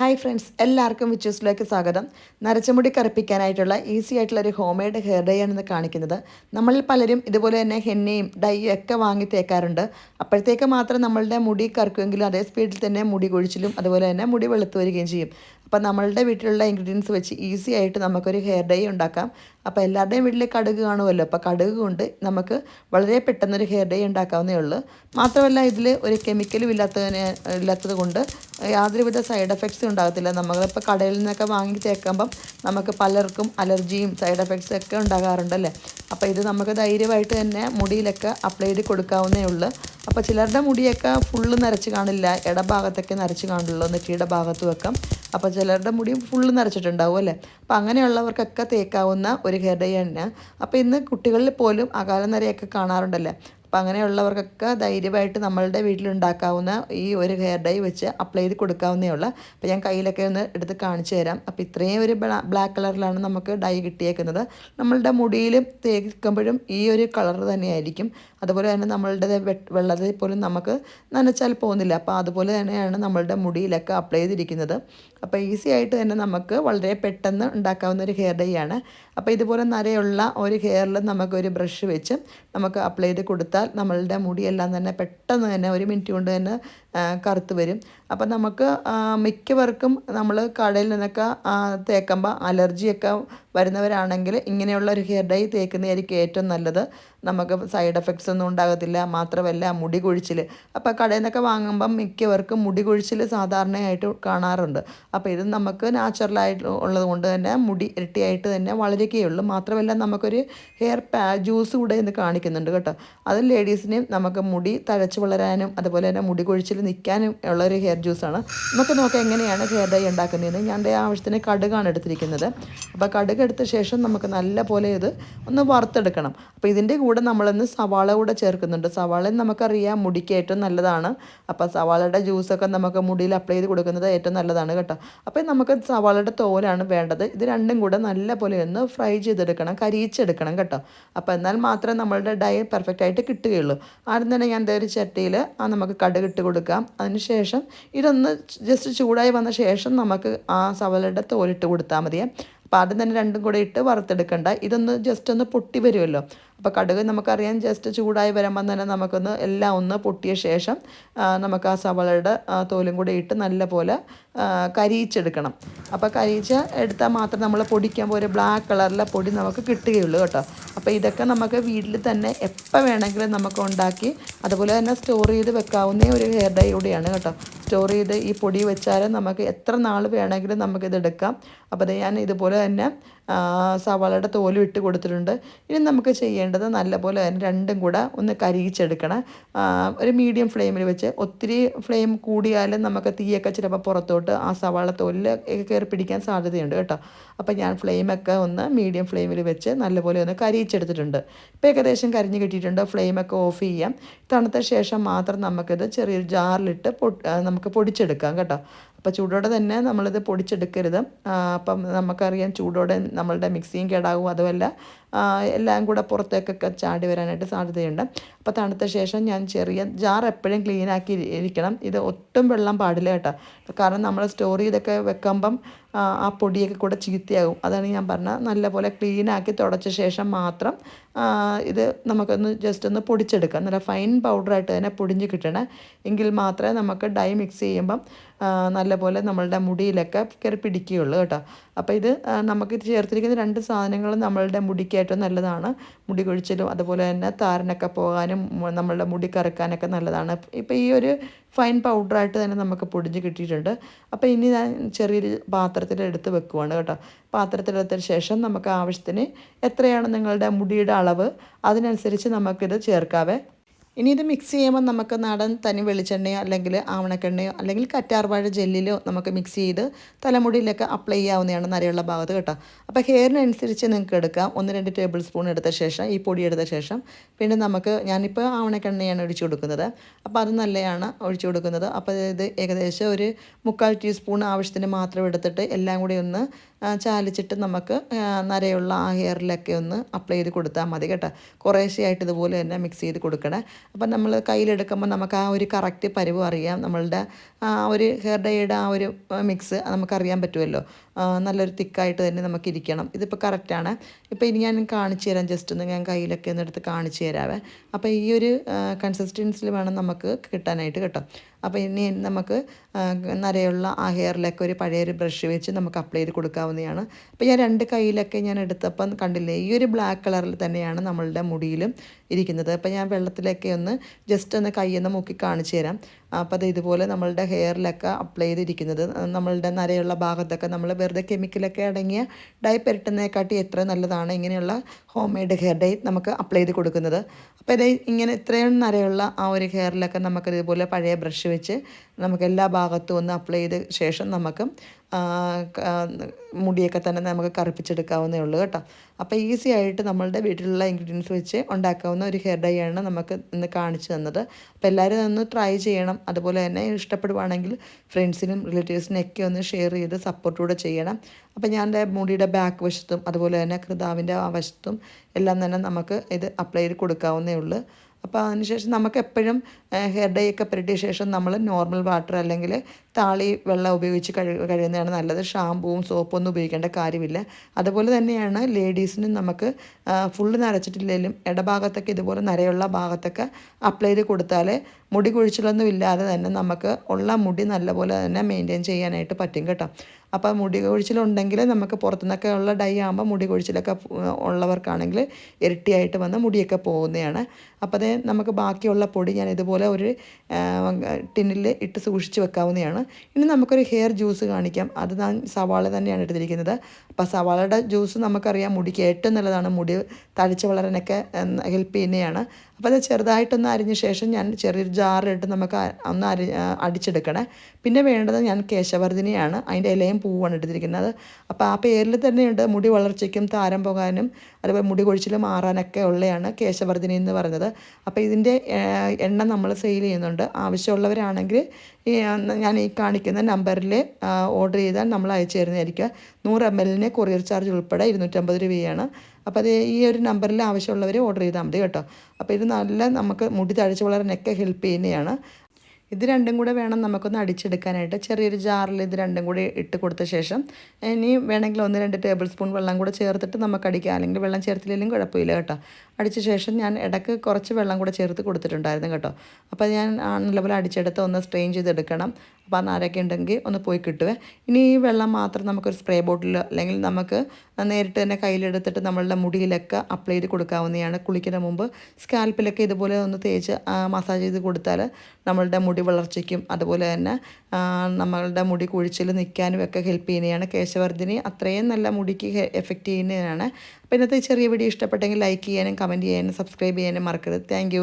Hi friends എല്ലാവർക്കും വിച്ചൂസിലേക്ക് സ്വാഗതം. നരച്ചമുടി കറുപ്പിക്കാനായിട്ടുള്ള easy ആയിട്ടുള്ള ഒരു ഹോം മെയ്ഡ് ഹെയർ ഡേ ആണ് കാണിക്കുന്നത്. നമ്മളിൽ പലരും ഇതുപോലെ തന്നെ ഹെന്നയും ഡൈയും ഒക്കെ വാങ്ങി തേക്കാറുണ്ട്. അപ്പോഴത്തേക്ക് മാത്രം നമ്മളുടെ മുടി കറുക്കുമെങ്കിലും അതേ സ്പീഡിൽ തന്നെ മുടി കൊഴിച്ചിലും അതുപോലെ തന്നെ മുടി വെളുത്തു വരികയും ചെയ്യും. അപ്പോൾ നമ്മളുടെ വീട്ടിലുള്ള ഇൻഗ്രീഡിയൻസ് വെച്ച് ഈസി ആയിട്ട് നമുക്കൊരു ഹെയർ ഡൈ ഉണ്ടാക്കാം. അപ്പോൾ എല്ലാവരുടെയും വീട്ടിൽ കടുക് കാണുമല്ലോ? അപ്പോൾ കടുക് കൊണ്ട് നമുക്ക് വളരെ പെട്ടെന്നൊരു ഹെയർ ഡൈ ഉണ്ടാക്കാവുന്നേ ഉള്ളൂ. മാത്രമല്ല ഇതിൽ ഒരു കെമിക്കലും ഇല്ലാത്തതിന് ഇല്ലാത്തത് കൊണ്ട് യാതൊരുവിധ സൈഡ് എഫക്ട്സും ഉണ്ടാകത്തില്ല. നമ്മളിപ്പോൾ കടയിൽ നിന്നൊക്കെ വാങ്ങി തേക്കുമ്പം നമുക്ക് പലർക്കും അലർജിയും സൈഡ് എഫക്ട്സും ഒക്കെ ഉണ്ടാകാറുണ്ടല്ലേ അപ്പോൾ ഇത് നമുക്ക് ധൈര്യമായിട്ട് തന്നെ മുടിയിലൊക്കെ അപ്ലൈ ചെയ്ത് കൊടുക്കാവുന്നേ ഉള്ളൂ. അപ്പോൾ ചിലരുടെ മുടിയൊക്കെ ഫുള്ള് നരച്ച് കാണില്ല. ഇടഭാഗത്തൊക്കെ നരച്ച് കാണുള്ളൂ നെറ്റിയുടെ ഭാഗത്തും ഒക്കെ അപ്പോൾ ചിലരുടെ മുടി ഫുള്ള് നിറച്ചിട്ടുണ്ടാവും അല്ലേ? അപ്പോൾ അങ്ങനെയുള്ളവർക്കൊക്കെ തേക്കാവുന്ന ഒരു ഹെയർ ഡൈ ആണ് അപ്പോൾ ഇന്ന് കുട്ടികളിൽ പോലും അകാല നിരയൊക്കെ കാണാറുണ്ടല്ലേ? അപ്പം അങ്ങനെയുള്ളവർക്കൊക്കെ ധൈര്യമായിട്ട് നമ്മളുടെ വീട്ടിലുണ്ടാക്കാവുന്ന ഈ ഒരു ഹെയർ ഡൈ വെച്ച് അപ്ലൈ ചെയ്ത് കൊടുക്കാവുന്നേ ഉള്ളൂ. അപ്പോൾ ഞാൻ കയ്യിലൊക്കെ ഒന്ന് എടുത്ത് കാണിച്ചു തരാം. അപ്പോൾ ഇത്രയും ഒരു ബ്ലാക്ക് കളറിലാണ് നമുക്ക് ഡൈ കിട്ടിയേക്കുന്നത്. നമ്മളുടെ മുടിയിൽ തേക്കുമ്പോഴും ഈ ഒരു കളർ തന്നെയായിരിക്കും. അതുപോലെ തന്നെ നമ്മളുടെ വെള്ളത്തിൽ പോലും നമുക്ക് നനച്ചാൽ പോകുന്നില്ല. അപ്പോൾ അതുപോലെ തന്നെയാണ് നമ്മളുടെ മുടിയിലൊക്കെ അപ്ലൈ ചെയ്തിരിക്കുന്നത്. അപ്പോൾ ഈസി ആയിട്ട് തന്നെ നമുക്ക് വളരെ പെട്ടെന്ന് ഉണ്ടാക്കാവുന്ന ഒരു ഹെയർ ഡൈ ആണ്. അപ്പോൾ ഇതുപോലെ നരയുള്ള ഒരു ഹെയറിൽ നമുക്കൊരു ബ്രഷ് വെച്ച് നമുക്ക് അപ്ലൈ ചെയ്ത് കൊടുത്താൽ നമ്മളുടെ മുടിയെല്ലാം തന്നെ പെട്ടെന്ന് തന്നെ ഒരു മിനിറ്റ് കൊണ്ട് തന്നെ കറുത്ത് വരും. അപ്പം നമുക്ക് മിക്കവർക്കും നമ്മൾ കടയിൽ നിന്നൊക്കെ തേക്കുമ്പോൾ അലർജിയൊക്കെ വരുന്നവരാണെങ്കിൽ ഇങ്ങനെയുള്ള ഒരു ഹെയർ ഡൈ തേക്കുന്നതായിരിക്കും ഏറ്റവും നല്ലത്. നമുക്ക് സൈഡ് എഫക്ട്സ് ഒന്നും ഉണ്ടാകത്തില്ല മാത്രമല്ല മുടി കൊഴിച്ചിൽ അപ്പോൾ കടയിൽ നിന്നൊക്കെ വാങ്ങുമ്പം മിക്കവർക്കും മുടി കൊഴിച്ചിൽ സാധാരണയായിട്ട് കാണാറുണ്ട്. അപ്പോൾ ഇത് നമുക്ക് നാച്ചുറലായിട്ട് ഉള്ളത് കൊണ്ട് തന്നെ മുടി ഇരട്ടിയായിട്ട് തന്നെ വളരുകയുള്ളൂ. മാത്രമല്ല നമുക്കൊരു ഹെയർ പാ ജ്യൂസ് കൂടെ ഇന്ന് കാണിക്കുന്നുണ്ട് കേട്ടോ. അത് ലേഡീസിനെയും നമുക്ക് മുടി തഴച്ച് വളരാനും അതുപോലെ തന്നെ മുടി കൊഴിച്ചിൽ നിൽക്കാനും ഉള്ള ഒരു ഹെയർ ജ്യൂസാണ് നമുക്ക് നോക്കാം എങ്ങനെയാണ് ഹെയർ ഡൈ ഉണ്ടാക്കുന്നതെന്ന്. ഞാൻ എന്റെ ആവശ്യത്തിന് കടുകാണ് എടുത്തിരിക്കുന്നത്. അപ്പോൾ കടുക് എടുത്ത ശേഷം നമുക്ക് നല്ല പോലെ ഇത് ഒന്ന് വറുത്തെടുക്കണം. അപ്പോൾ ഇതിന്റെ കൂടെ നമ്മളിന്ന് സവാള കൂടെ ചേർക്കുന്നുണ്ട്. സവാള നമുക്കറിയാം മുടിക്ക് ഏറ്റവും നല്ലതാണ്. അപ്പോൾ സവാളയുടെ ജ്യൂസൊക്കെ നമുക്ക് മുടിയിൽ അപ്ലൈ ചെയ്ത് കൊടുക്കുന്നത് ഏറ്റവും നല്ലതാണ് കേട്ടോ. അപ്പോൾ നമുക്ക് സവാളയുടെ തോലാണ് വേണ്ടത്. ഇത് രണ്ടും കൂടെ നല്ല പോലെ ഒന്ന് ഫ്രൈ ചെയ്തെടുക്കണം കരിയിച്ചെടുക്കണം കേട്ടോ. അപ്പോൾ എന്നാൽ മാത്രമേ നമ്മളുടെ ഡൈ പെർഫെക്റ്റ് ആയിട്ട് കിട്ടുകയുള്ളൂ. ആദ്യം തന്നെ ഞാൻ ഒരു ചട്ടിയിൽ ആ നമുക്ക് കടുക് ഇട്ട് കൊടുക്കാം. അതിനുശേഷം ഇതൊന്ന് ജസ്റ്റ് ചൂടായി വന്ന ശേഷം നമുക്ക് ആ സവലയുടെ തോലിട്ട് കൊടുത്താൽ മതിയേ. അപ്പോൾ ആദ്യം തന്നെ രണ്ടും കൂടെ ഇട്ട് വറുത്തെടുക്കണ്ട. ഇതൊന്ന് ജസ്റ്റ് ഒന്ന് പൊട്ടി വരുമല്ലോ. അപ്പോൾ കടുക് നമുക്കറിയാം ജസ്റ്റ് ചൂടായി വരുമ്പം തന്നെ നമുക്കൊന്ന് എല്ലാം ഒന്ന് പൊട്ടിയ ശേഷം നമുക്ക് ആ സവളയുടെ തോലും കൂടെ ഇട്ട് നല്ല പോലെ കരിയിച്ചെടുക്കണം. അപ്പോൾ കരിയിച്ച് എടുത്താൽ മാത്രം നമ്മൾ പൊടിക്കാൻ ഒരു ബ്ലാക്ക് കളറിലെ പൊടി നമുക്ക് കിട്ടുകയുള്ളൂ കേട്ടോ. അപ്പോൾ ഇതൊക്കെ നമുക്ക് വീട്ടിൽ തന്നെ എപ്പോൾ വേണമെങ്കിലും നമുക്ക് ഉണ്ടാക്കി അതുപോലെ തന്നെ സ്റ്റോർ ചെയ്ത് വെക്കാവുന്ന ഒരു ഹെയർ ഡൈ കൂടിയാണ് കേട്ടോ. സ്റ്റോർ ചെയ്ത് ഈ പൊടി വെച്ചാൽ നമുക്ക് എത്ര നാൾ വേണമെങ്കിലും നമുക്കിത് എടുക്കാം അപ്പോൾ ഞാൻ ഇതുപോലെ തന്നെ സവാളയുടെ തോലും ഇട്ട് കൊടുത്തിട്ടുണ്ട്. ഇനി നമുക്ക് ചെയ്യേണ്ടത് നല്ലപോലെ തന്നെ രണ്ടും കൂടെ ഒന്ന് കരിയിച്ചെടുക്കണം. ഒരു മീഡിയം ഫ്ലെയിമിൽ വെച്ച് ഒത്തിരി ഫ്ലെയിം കൂടിയാലും നമുക്ക് തീയൊക്കെ ചിലപ്പോൾ പുറത്തോട്ട് ആ സവാള തോലിൽ കയറി പിടിക്കാൻ സാധ്യതയുണ്ട് കേട്ടോ. അപ്പോൾ ഞാൻ ഫ്ലെയിമൊക്കെ ഒന്ന് മീഡിയം ഫ്ലെയിമിൽ വെച്ച് നല്ലപോലെ ഒന്ന് കരിയിച്ചെടുത്തിട്ടുണ്ട്. ഇപ്പോൾ ഏകദേശം കരിഞ്ഞ് കിട്ടിയിട്ടുണ്ട്. ഫ്ലെയിമൊക്കെ ഓഫ് ചെയ്യാം. തണുത്ത ശേഷം മാത്രം നമുക്കിത് ചെറിയൊരു ജാറിലിട്ട് പൊ നമുക്ക് പൊടിച്ചെടുക്കാം കേട്ടോ. അപ്പോൾ ചൂടോടെ തന്നെ നമ്മളിത് പൊടിച്ചെടുക്കരുത്. അപ്പം നമുക്കറിയാം ചൂടോടെ നമ്മളുടെ മിക്സിയും കേടാകും. അതുമല്ല എല്ലാം കൂടെ പുറത്തേക്കൊക്കെ ചാടി വരാനായിട്ട് സാധ്യതയുണ്ട്. അപ്പോൾ തണുത്ത ശേഷം ഞാൻ ചെറിയ ജാർ എപ്പോഴും ക്ലീൻ ആക്കി ഇരിക്കണം. ഇത് ഒട്ടും വെള്ളം പാടില്ല കേട്ടോ. കാരണം നമ്മൾ സ്റ്റോർ ചെയ്തൊക്കെ വെക്കുമ്പം ആ പൊടിയൊക്കെ കൂടെ ചീത്തയാകും. അതാണ് ഞാൻ പറഞ്ഞത്. നല്ലപോലെ ക്ലീനാക്കി തുടച്ച ശേഷം മാത്രം ഇത് നമുക്കൊന്ന് ജസ്റ്റ് ഒന്ന് പൊടിച്ചെടുക്കാം. നല്ല ഫൈൻ പൗഡറായിട്ട് തന്നെ പൊടിഞ്ഞ് കിട്ടണം. എങ്കിൽ മാത്രമേ നമുക്ക് ഡൈ മിക്സ് ചെയ്യുമ്പം നല്ലപോലെ നമ്മളുടെ മുടിയിലൊക്കെ കയറി പിടിക്കുകയുള്ളൂ കേട്ടോ. അപ്പോൾ ഇത് നമുക്ക് ചേർത്തിരിക്കുന്ന രണ്ട് സാധനങ്ങളും നമ്മളുടെ മുടിക്ക് ഏറ്റവും നല്ലതാണ്. മുടി കൊഴിച്ചിലും അതുപോലെ തന്നെ താരനൊക്കെ പോകാനും നമ്മളുടെ മുടി കറക്കാനൊക്കെ നല്ലതാണ്. ഇപ്പോൾ ഈ ഒരു ഫൈൻ പൗഡറായിട്ട് തന്നെ നമുക്ക് പൊടിഞ്ഞ് കിട്ടിയിട്ടുണ്ട്. അപ്പോൾ ഇനി ഞാൻ ചെറിയൊരു പാത്രത്തിൽ എടുത്ത് വെക്കുവാണ് കേട്ടോ. പാത്രത്തിലെടുത്തതിന് ശേഷം നമുക്ക് ആവശ്യത്തിന് എത്രയാണ് നിങ്ങളുടെ മുടിയുടെ അളവ്? അതിനനുസരിച്ച് നമുക്കിത് ചേർക്കാവേ. ഇനി ഇത് മിക്സ് ചെയ്യുമ്പോൾ നമുക്ക് നാടൻ തനി വെളിച്ചെണ്ണയോ അല്ലെങ്കിൽ ആവണക്കെണ്ണയോ അല്ലെങ്കിൽ കറ്റാർവാഴ ജെല്ലിലോ നമുക്ക് മിക്സ് ചെയ്ത് തലമുടിയിലൊക്കെ അപ്ലൈ ചെയ്യാവുന്നതാണ് നരയുള്ള ഭാഗത്ത് കേട്ടോ. അപ്പോൾ ഹെയറിനനുസരിച്ച് നിങ്ങൾക്ക് എടുക്കാം. ഒന്ന് രണ്ട് ടേബിൾ സ്പൂൺ എടുത്ത ശേഷം ഈ പൊടി എടുത്ത ശേഷം. പിന്നെ നമുക്ക് ഞാനിപ്പോൾ ആവണക്കെണ്ണയാണ് ഒഴിച്ചു കൊടുക്കുന്നത്. അപ്പോൾ അത് നല്ലതാണ് ഒഴിച്ചു കൊടുക്കുന്നത്. അപ്പോൾ ഇത് ഏകദേശം ഒരു മുക്കാൽ ടീസ്പൂൺ ആവശ്യത്തിന് മാത്രം എടുത്തിട്ട് എല്ലാം കൂടി ഒന്ന് ചാലിച്ചിട്ട് നമുക്ക് നരയുള്ള ആ ഹെയറിലൊക്കെ ഒന്ന് അപ്ലൈ ചെയ്ത് കൊടുത്താൽ മതി കേട്ടോ. കുറേശ്ശെയായിട്ട് ഇതുപോലെ തന്നെ മിക്സ് ചെയ്ത് കൊടുക്കണേ. അപ്പം നമ്മൾ കയ്യിലെടുക്കുമ്പോൾ നമുക്ക് ആ ഒരു കറക്റ്റ് പരിവ് അറിയാം. നമ്മളുടെ ആ ഒരു ഹെയർ ഡൈയുടെ ആ ഒരു മിക്സ് നമുക്കറിയാൻ പറ്റുമല്ലോ. നല്ലൊരു തിക്കായിട്ട് തന്നെ നമുക്ക് ഇരിക്കണം. ഇതിപ്പോൾ കറക്റ്റാണ് ഇപ്പോൾ ഇനി ഞാൻ കാണിച്ചു തരാം. ജസ്റ്റ് ഒന്ന് ഞാൻ കയ്യിലൊക്കെ ഒന്ന് എടുത്ത് കാണിച്ചു തരാവേ. അപ്പോൾ ഈ ഒരു കൺസിസ്റ്റൻസിൽ വേണം നമുക്ക് കിട്ടാനായിട്ട് കേട്ടോ. അപ്പോൾ ഇനി നമുക്ക് നരയുള്ള ആ ഹെയറിലൊക്കെ ഒരു പഴയൊരു ബ്രഷ് വെച്ച് നമുക്ക് അപ്ലൈ ചെയ്ത് കൊടുക്കാവുന്നതാണ്. അപ്പോൾ ഞാൻ രണ്ട് കയ്യിലൊക്കെ ഞാൻ എടുത്തപ്പം കണ്ടില്ലേ ഈ ഒരു ബ്ലാക്ക് കളറിൽ തന്നെയാണ് നമ്മളുടെ മുടിയിലും ഇരിക്കുന്നത്. അപ്പോൾ ഞാൻ വെള്ളത്തിലൊക്കെ ഒന്ന് ജസ്റ്റ് ഒന്ന് കൈയൊന്ന് മുക്കി കാണിച്ചു തരാം. അപ്പോൾ അത് ഇതുപോലെ നമ്മളുടെ ഹെയറിലൊക്കെ അപ്ലൈ ചെയ്തിരിക്കുന്നത്. നമ്മളുടെ നരയുള്ള ഭാഗത്തൊക്കെ നമ്മൾ വെറുതെ കെമിക്കലൊക്കെ അടങ്ങിയ ഡൈ പെരട്ടുന്നതിനെക്കാട്ടി എത്ര നല്ലതാണ് ഇങ്ങനെയുള്ള ഹോം മെയ്ഡ് ഹെയർ ഡൈ നമുക്ക് അപ്ലൈ ചെയ്ത് കൊടുക്കുന്നത്. അപ്പോൾ ഇത് ഇങ്ങനെ ഇത്രയും നരയുള്ള ആ ഒരു ഹെയറിലൊക്കെ നമുക്ക് ഇതുപോലെ പഴയ ബ്രഷ് വെച്ച് നമുക്ക് എല്ലാ ഭാഗത്തും ഒന്ന് അപ്ലൈ ചെയ്ത ശേഷം നമുക്ക് മുടിയൊക്കെ തന്നെ നമുക്ക് കറുപ്പിച്ചെടുക്കാവുന്നേ ഉള്ളൂ കേട്ടോ. അപ്പോൾ ഈസി ആയിട്ട് നമ്മളുടെ വീട്ടിലുള്ള ഇൻഗ്രീഡിയൻസ് വെച്ച് ഉണ്ടാക്കാവുന്ന ഒരു ഹെയർ ഡൈ ആണ് നമുക്ക് ഇന്ന് കാണിച്ചു തന്നത്. അപ്പോൾ എല്ലാവരും ഒന്ന് ട്രൈ ചെയ്യണം. അതുപോലെ തന്നെ ഇഷ്ടപ്പെടുവാണെങ്കിൽ ഫ്രണ്ട്സിനും റിലേറ്റീവ്സിനും ഒക്കെ ഒന്ന് ഷെയർ ചെയ്ത് സപ്പോർട്ടൂടെ ചെയ്യണം. അപ്പോൾ ഞാൻ എന്റെ മുടിയുടെ ബാക്ക് വശത്തും അതുപോലെ തന്നെ കൃതാവിന്റെ ആ വശത്തും എല്ലാം തന്നെ നമുക്ക് ഇത് അപ്ലൈ ചെയ്ത് കൊടുക്കാവുന്നേ ഉള്ളൂ. അപ്പോൾ അതിനുശേഷം നമുക്ക് എപ്പോഴും ഹെയർ ഡേ ഒക്കെ പുരട്ടിയ ശേഷം നമ്മൾ നോർമൽ വാട്ടർ അല്ലെങ്കിൽ താളി വെള്ളം ഉപയോഗിച്ച് കഴു കഴിയുന്നതാണ് നല്ലത്. ഷാമ്പുവും സോപ്പും ഒന്നും ഉപയോഗിക്കേണ്ട കാര്യമില്ല. അതുപോലെ തന്നെയാണ് ലേഡീസിനും നമുക്ക് ഫുള്ള് നരച്ചിട്ടില്ലെങ്കിലും ഇടഭാഗത്തൊക്കെ ഇതുപോലെ നരയുള്ള ഭാഗത്തൊക്കെ അപ്ലൈ ചെയ്ത് കൊടുത്താൽ മുടി കുഴിച്ചിലൊന്നും ഇല്ലാതെ തന്നെ നമുക്ക് ഉള്ള മുടി നല്ലപോലെ തന്നെ മെയിന്റെയിൻ ചെയ്യാനായിട്ട് പറ്റും കേട്ടോ. അപ്പോൾ മുടി കൊഴിച്ചിലുണ്ടെങ്കിൽ നമുക്ക് പുറത്തുനിന്നൊക്കെ ഉള്ള ഡൈ ആകുമ്പോൾ മുടി കൊഴിച്ചിലൊക്കെ ഉള്ളവർക്കാണെങ്കിൽ ഇരട്ടിയായിട്ട് വന്ന് മുടിയൊക്കെ പോകുന്നതാണ് അപ്പോൾ അത് നമുക്ക് ബാക്കിയുള്ള പൊടി ഞാൻ ഇതുപോലെ ഒരു ടിന്നിൽ ഇട്ട് സൂക്ഷിച്ച് വെക്കാവുന്നതാണ്. ഇനി നമുക്കൊരു ഹെയർ ജ്യൂസ് കാണിക്കാം. അത് ഞാൻ സവാള തന്നെയാണ് എടുത്തിരിക്കുന്നത്. അപ്പോൾ സവാളയുടെ ജ്യൂസ് നമുക്കറിയാം മുടിക്ക് ഏറ്റവും നല്ലതാണ്. മുടി തഴച്ച് വളരാനൊക്കെ ഹെൽപ്പ് ചെയ്യുന്നതാണ്. അപ്പോൾ അത് ചെറുതായിട്ടൊന്ന് അരിഞ്ഞ ശേഷം ഞാൻ ചെറിയൊരു ജാറിലിട്ട് നമുക്ക് ഒന്ന് അരി അടിച്ചെടുക്കണേ. പിന്നെ വേണ്ടത് ഞാൻ കേശവർദ്ധിനിയാണ്. അതിന്റെ ഇലയും പൂവാണ് എടുത്തിരിക്കുന്നത്. അപ്പോൾ ആ പേരിൽ തന്നെയുണ്ട് മുടി വളർച്ചയ്ക്കും താരം പോകാനും അതുപോലെ മുടി കൊഴിച്ചിൽ മാറാനൊക്കെ ഉള്ളതാണ് കേശവർദ്ധിനി എന്ന് പറയുന്നത്. അപ്പോൾ ഇതിന്റെ എണ്ണ നമ്മൾ സെയിൽ ചെയ്യുന്നുണ്ട്. ആവശ്യമുള്ളവരാണെങ്കിൽ ഈ ഞാൻ ഈ കാണിക്കുന്ന നമ്പറിൽ ഓർഡർ ചെയ്താൽ നമ്മൾ അയച്ചു തരുന്നതായിരിക്കും. നൂറ് എം എല്ലിന് കൊറിയർ ചാർജ് ഉൾപ്പെടെ ഇരുന്നൂറ്റമ്പത് രൂപയാണ്. അപ്പോൾ അത് ഈ ഒരു നമ്പറിൽ ആവശ്യമുള്ളവർ ഓർഡർ ചെയ്താൽ മതി കേട്ടോ. അപ്പോൾ ഇത് നല്ല നമുക്ക് മുടി തഴച്ച് വളരാനൊക്കെ ഹെൽപ്പ് ചെയ്യുന്നതാണ്. ഇത് രണ്ടും കൂടെ വേണം നമുക്കൊന്ന് അടിച്ചെടുക്കാനായിട്ട്. ചെറിയൊരു ജാറിൽ ഇത് രണ്ടും കൂടി ഇട്ട് കൊടുത്ത ശേഷം ഇനി വേണമെങ്കിൽ ഒന്ന് രണ്ട് ടേബിൾ സ്പൂൺ വെള്ളം കൂടെ ചേർത്തിട്ട് നമുക്ക് അടിക്കാം. അല്ലെങ്കിൽ വെള്ളം ചേർത്തില്ലെങ്കിലും കുഴപ്പമില്ല കേട്ടോ. അടിച്ച ശേഷം ഞാൻ ഇടയ്ക്ക് കുറച്ച് വെള്ളം കൂടെ ചേർത്ത് കൊടുത്തിട്ടുണ്ടായിരുന്നു കേട്ടോ. അപ്പോൾ ഞാൻ നല്ലപോലെ അടിച്ചെടുത്ത് ഒന്ന് സ്ട്രെയിൻ ചെയ്തെടുക്കണം. അപ്പോൾ ആ നാരൊക്കെ ഉണ്ടെങ്കിൽ ഒന്ന് പോയി കിട്ടുവേ. ഇനി ഈ വെള്ളം മാത്രം നമുക്കൊരു സ്പ്രേ ബോട്ടിൽ അല്ലെങ്കിൽ നമുക്ക് നേരിട്ട് തന്നെ കയ്യിലെടുത്തിട്ട് നമ്മളുടെ മുടിയിലൊക്കെ അപ്ലൈ ചെയ്ത് കൊടുക്കാവുന്നതാണ്. കുളിക്കുന്ന മുമ്പ് സ്കാൽപ്പിലൊക്കെ ഇതുപോലെ ഒന്ന് തേച്ച് മസാജ് ചെയ്ത് കൊടുത്താൽ നമ്മളുടെ മുടി വളർച്ചയ്ക്കും അതുപോലെ തന്നെ നമ്മളുടെ മുടി കുഴിച്ചിൽ നിൽക്കാനും ഒക്കെ ഹെൽപ്പ് ചെയ്യുന്നതാണ്. കേശവർദ്ധിനി അത്രയും നല്ല മുടിക്ക് എഫക്റ്റ് ചെയ്യുന്നതാണ്. അപ്പോൾ ഇന്നത്തെ ചെറിയ വീഡിയോ ഇഷ്ടപ്പെട്ടെങ്കിൽ ലൈക്ക് ചെയ്യാനും കമന്റ് ചെയ്യാനും സബ്സ്ക്രൈബ് ചെയ്യാനും മറക്കരുത്. താങ്ക്